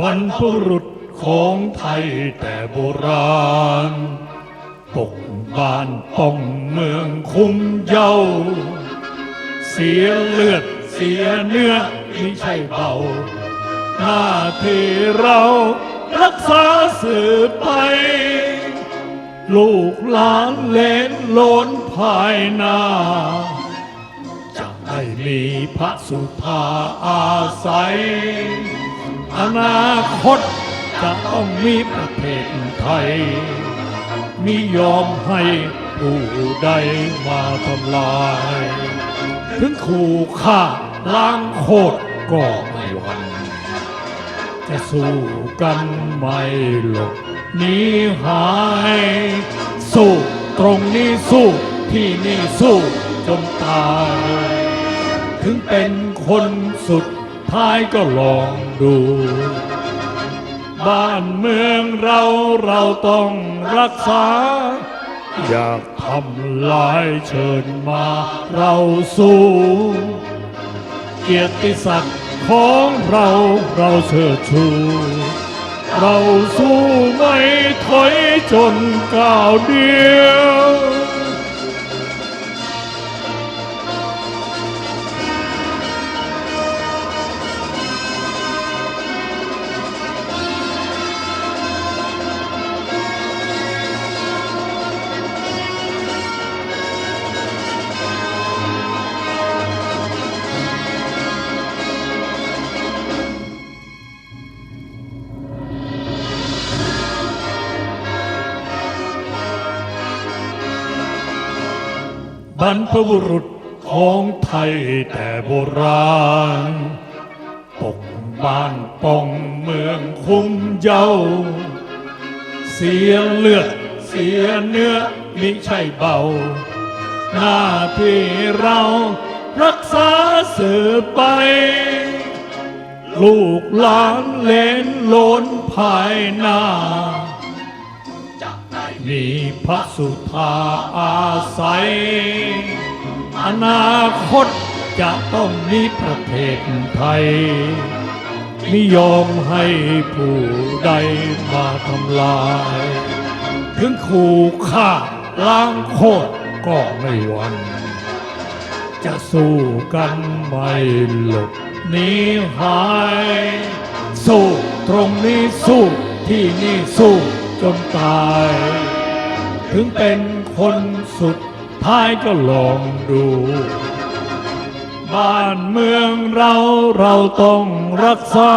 บรรพบุรุษของไทยแต่โบราณ ปกบ้านป้องเมืองคุ้มเย้า เสียเลือดเสียเนื้อไม่ใช่เบา หน้าที่เรารักษาสืบไป ลูกหลานเลนโลนภายหน้าจะให้มีพระสุธาอาศัย อนาคตจะต้องมีประเทศไทยมิยอมให้ผู้ใดมาทำลาย ถึงขู่ฆ่าล้างโคตรก็ไม่หวันจะสู้กันไม่หลบ นีหาย สู้ตรงนี้สู้ที่นี่สู้จนตาย ถึงเป็นคนสุดท้ายก็ลองดู บ้านเมืองเราเราต้องรักษา อยากทำลายเชิญมาเราสู้ เกียรติศักดิ์ของเราเราเชิดชู เราสู้ไม่ถอยจนก้าวเดียว บรรพบุรุษของไทยแต่โบราณ ปกบ้านป้องเมืองคุ้มเย้า เสียเลือดเสียเนื้อมิใช่เบา หน้าที่เรารักษาสืบไป ลูกหลานเลนโลนภายหน้า มีพระสุธาอาศัย อนาคตจะต้องมีประเทศไทย ไม่ยอมให้ผู้ใดมาทำลาย ถึงขู่ฆ่าล้างโคตรก็ไม่หวันจะสู้กันไม่หลบหนีหาย สู้ตรงนี้สู้ที่นี่สู้จนตาย ถึงเป็นคนสุดท้ายก็ลองดู บ้านเมืองเราเราต้องรักษา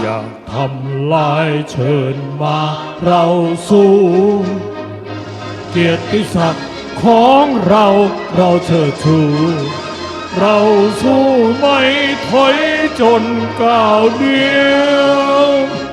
อย่าทำลายเชิญมาเราสู้ เกียรติศักดิ์ของเราเราเชิดชูเราสู้ไม่ถอยจนก้าวเดียว